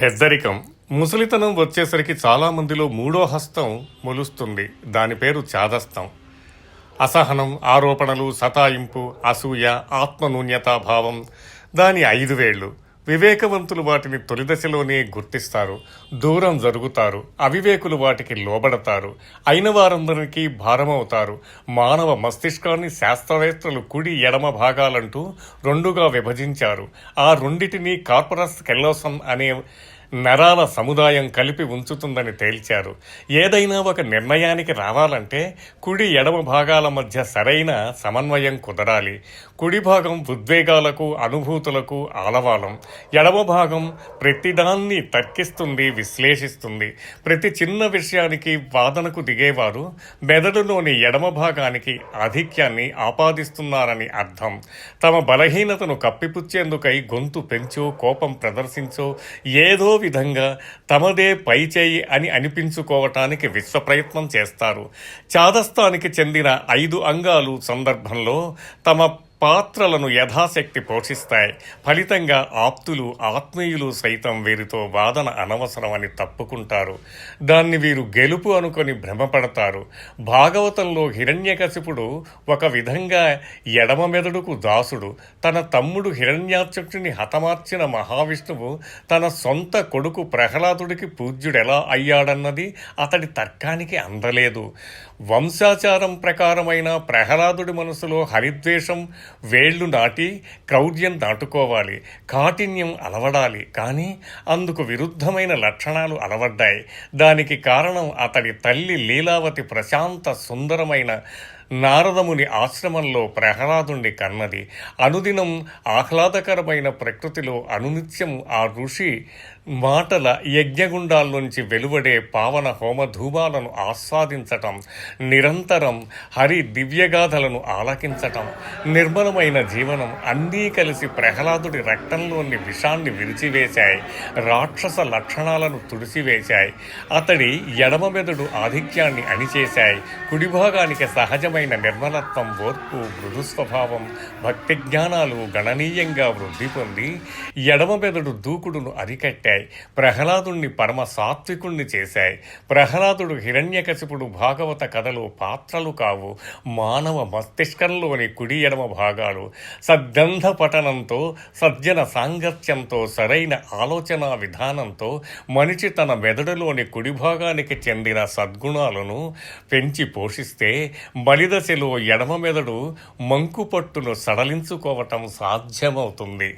పెద్దరికం. ముసలితనం వచ్చేసరికి చాలామందిలో మూడో హస్తం మొలుస్తుంది. దాని పేరు చాదస్తం. అసహనం ఆరోపణలు సతాయింపు అసూయ ఆత్మనూన్యతాభావం దాని ఐదు వేళ్ళు. వివేకవంతులు వాటిని తొలి దశలోనే గుర్తిస్తారు దూరం జరుగుతారు అవివేకులు వాటికి లోబడతారు అయిన వారందరికీ భారమవుతారు. మానవ మస్తిష్కాన్ని శాస్త్రవేత్తలు కుడి ఎడమ భాగాలంటూ రెండుగా విభజించారు. ఆ రెండిటిని కార్పరస్ కెల్లోసన్ అనే నరాల సముదాయం కలిపి ఉంచుతుందని తేల్చారు. ఏదైనా ఒక నిర్ణయానికి రావాలంటే కుడి ఎడమ భాగాల మధ్య సరైన సమన్వయం కుదరాలి. కుడి భాగం ఉద్వేగాలకు అనుభూతులకు ఆలవాలం. ఎడమ భాగం ప్రతిదాన్ని తర్కిస్తుంది విశ్లేషిస్తుంది. ప్రతి చిన్న విషయానికి వాదనకు దిగేవారు మెదడులోని ఎడమ భాగానికి ఆధిక్యాన్ని ఆపాదిస్తున్నారని అర్థం. తమ బలహీనతను కప్పిపుచ్చేందుకై గొంతు పెంచో కోపం ప్రదర్శించో ఏదో విధంగా తమదే పై చేయి అని అనిపించుకోవటానికి విశ్వ ప్రయత్నం చేస్తారు. చాదస్తానికి చెందిన ఐదు అంగాలు సందర్భంలో తమ పాత్రలను యథాశక్తి పోషిస్తాయి. ఫలితంగా ఆప్తులు ఆత్మీయులు సైతం వీరితో వాదన అనవసరమని తప్పుకుంటారు. దాన్ని వీరు గెలుపు అనుకొని భ్రమపడతారు. భాగవతంలో హిరణ్యకశిపుడు ఒక విధంగా ఎడమ మెదడుకు దాసుడు. తన తమ్ముడు హిరణ్యాచక్షుని హతమార్చిన మహావిష్ణువు తన సొంత కొడుకు ప్రహ్లాదుడికి పూజ్యుడెలా అయ్యాడన్నది అతడి తర్కానికి అందలేదు. వంశాచారం ప్రకారమైన ప్రహ్లాదుడి మనసులో హరిద్వేషం వేళ్ళు నాటి క్రౌర్యం దాటుకోవాలి కాఠిన్యం అలవడాలి. కానీ అందుకు విరుద్ధమైన లక్షణాలు అలవడ్డాయి. దానికి కారణం అతడి తల్లి లీలావతి ప్రశాంత సుందరమైన నారదముని ఆశ్రమంలో ప్రహ్లాదుండి కన్నది. అనుదినం ఆహ్లాదకరమైన ప్రకృతిలో అనునిత్యం ఆ ఋషి మాటల యజ్ఞగుండాల్లోంచి వెలువడే పావన హోమధూమాలను ఆస్వాదించటం నిరంతరం హరి దివ్యగాథలను ఆలకించటం నిర్మలమైన జీవనం అన్నీ కలిసి ప్రహ్లాదుడి రక్తంలోని విషాన్ని విరిచివేశాయి రాక్షస లక్షణాలను తుడిచివేశాయి. అతడి ఎడమ మెదడు ఆధిక్యాన్ని అణిచేశాయి కుడిభాగానికి సహజమైన సహజమైన నిర్మలత్వం ఓర్పు మృదు స్వభావం భక్తి జ్ఞానాలు గణనీయంగా వృద్ధి పొంది ఎడమ మెదడు దూకుడును అరికట్టాయి ప్రహ్లాదుణ్ణి పరమ సాత్వికుణ్ణి చేశాయి. ప్రహ్లాదుడు హిరణ్యకశిపుడు భాగవత కథలు పాత్రలు కావు. మానవ మస్తిష్కంలోని కుడి ఎడమ భాగాలు సద్గంధ పఠనంతో సజ్జన సాంగత్యంతో సరైన ఆలోచన విధానంతో మనిషి తన మెదడులోని కుడి భాగానికి చెందిన సద్గుణాలను పెంచి పోషిస్తే బలిదశలో ఎడమ మెదడు మంకు పట్టును సడలించుకోవటం సాధ్యమవుతుంది.